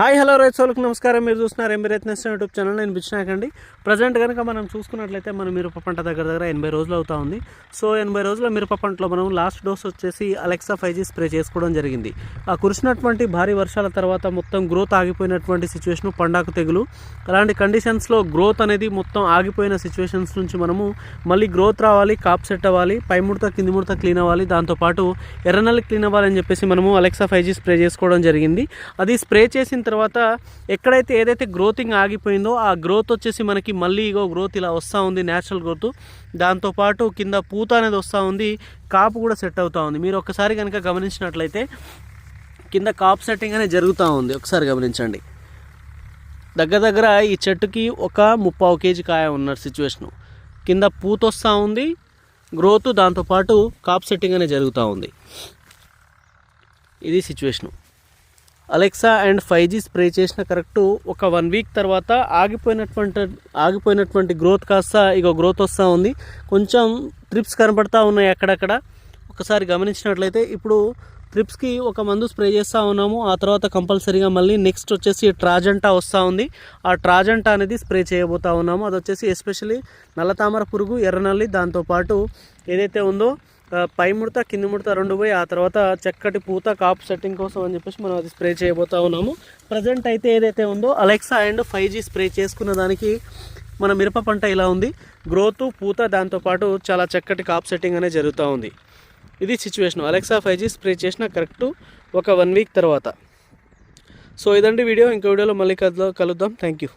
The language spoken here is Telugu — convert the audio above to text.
హాయ్ హలో రైతులకు నమస్కారం. మీరు చూస్తున్నారు ఎంబీ రైతు యూట్యూబ్ ఛానల్. నేను బిచ్చినాకండి ప్రజెంట్ కనుక మనం చూసుకున్నట్లయితే మన మిరప పంట దగ్గర దగ్గర ఎనభై రోజులు అవుతా ఉంది. సో ఎనభై రోజుల మిరప పంటలో మనం లాస్ట్ డోస్ వచ్చేసి అలెక్సా ఫైవ్ జీ స్ప్రే చేసుకోవడం జరిగింది. ఆ కురిసినటువంటి భారీ వర్షాల తర్వాత మొత్తం గ్రోత్ ఆగిపోయినటువంటి సిచ్యువేషన్ పండాకు తెగులు. అలాంటి కండిషన్స్లో గ్రోత్ అనేది మొత్తం ఆగిపోయిన సిచ్యువేషన్స్ నుంచి మనము మళ్ళీ గ్రోత్ రావాలి కాప్ సెట్ అవ్వాలి పై ముడత కింది ముడత క్లీన్ అవ్వాలి. దాంతోపాటు ఎర్రనల్లి క్లీన్ అవ్వాలని చెప్పేసి మనము అలెక్సా ఫైవ్ జీ స్ప్రే చేసుకోవడం జరిగింది. అది స్ప్రే చేసిన తర్వాత ఎక్కడైతే ఏదైతే గ్రోతింగ్ ఆగిపోయిందో ఆ గ్రోత్ వచ్చేసి మనకి మళ్ళీ ఇగో గ్రోత్ ఇలా వస్తూ ఉంది న్యాచురల్ గ్రోత్. దాంతోపాటు కింద పూత అనేది వస్తూ ఉంది కాపు కూడా సెట్ అవుతూ ఉంది. మీరు ఒకసారి కనుక గమనించినట్లయితే కింద కాప్ సెట్టింగ్ అనేది జరుగుతూ ఉంది. ఒకసారి గమనించండి. దగ్గర దగ్గర ఈ చెట్టుకి ఒక ముప్పావు కేజీ కాయ ఉన్న సిచ్యువేషను కింద పూత వస్తూ ఉంది గ్రోత్ దాంతోపాటు కాప్ సెట్టింగ్ అనేది జరుగుతూ ఉంది. ఇది situation Alexa and five G spray చేసిన కరెక్ట్ ఒక వన్ వీక్ తర్వాత ఆగిపోయినటువంటి ఆగిపోయినటువంటి గ్రోత్ కాస్త ఇక గ్రోత్ వస్తూ ఉంది. కొంచెం ట్రిప్స్ కనబడతా ఉన్నాయి అక్కడక్కడ. ఒకసారి గమనించినట్లయితే ఇప్పుడు ట్రిప్స్కి ఒక మందు స్ప్రే చేస్తూ ఉన్నాము. ఆ తర్వాత కంపల్సరీగా మళ్ళీ నెక్స్ట్ వచ్చేసి ట్రాజెంటా వస్తూ ఉంది. ఆ ట్రాజెంటా అనేది స్ప్రే చేయబోతా ఉన్నాము. అది వచ్చేసి ఎస్పెషల్లీ నల్లతామర పురుగు ఎర్రనల్లి దాంతోపాటు ఏదైతే ఉందో పై ముడత కింది ముడత రెండు పోయి ఆ తర్వాత చక్కటి పూత కాపు సెట్టింగ్ కోసం అని చెప్పేసి మనం అది స్ప్రే చేయబోతా ఉన్నాము. ప్రజెంట్ అయితే ఏదైతే ఉందో Alexa and five G spray చేసుకున్న దానికి మన మిరప పంట ఇలా ఉంది. గ్రోత్ పూత దాంతోపాటు చాలా చక్కటి కాప్ సెట్టింగ్ అనేది జరుగుతూ ఉంది. ఇది situation Alexa five G spray చేసిన కరెక్ట్ ఒక వన్ వీక్ తర్వాత. సో ఇదండి వీడియో ఇంకో వీడియోలో మళ్ళీ కలుద్దాం కలుద్దాం. Thank you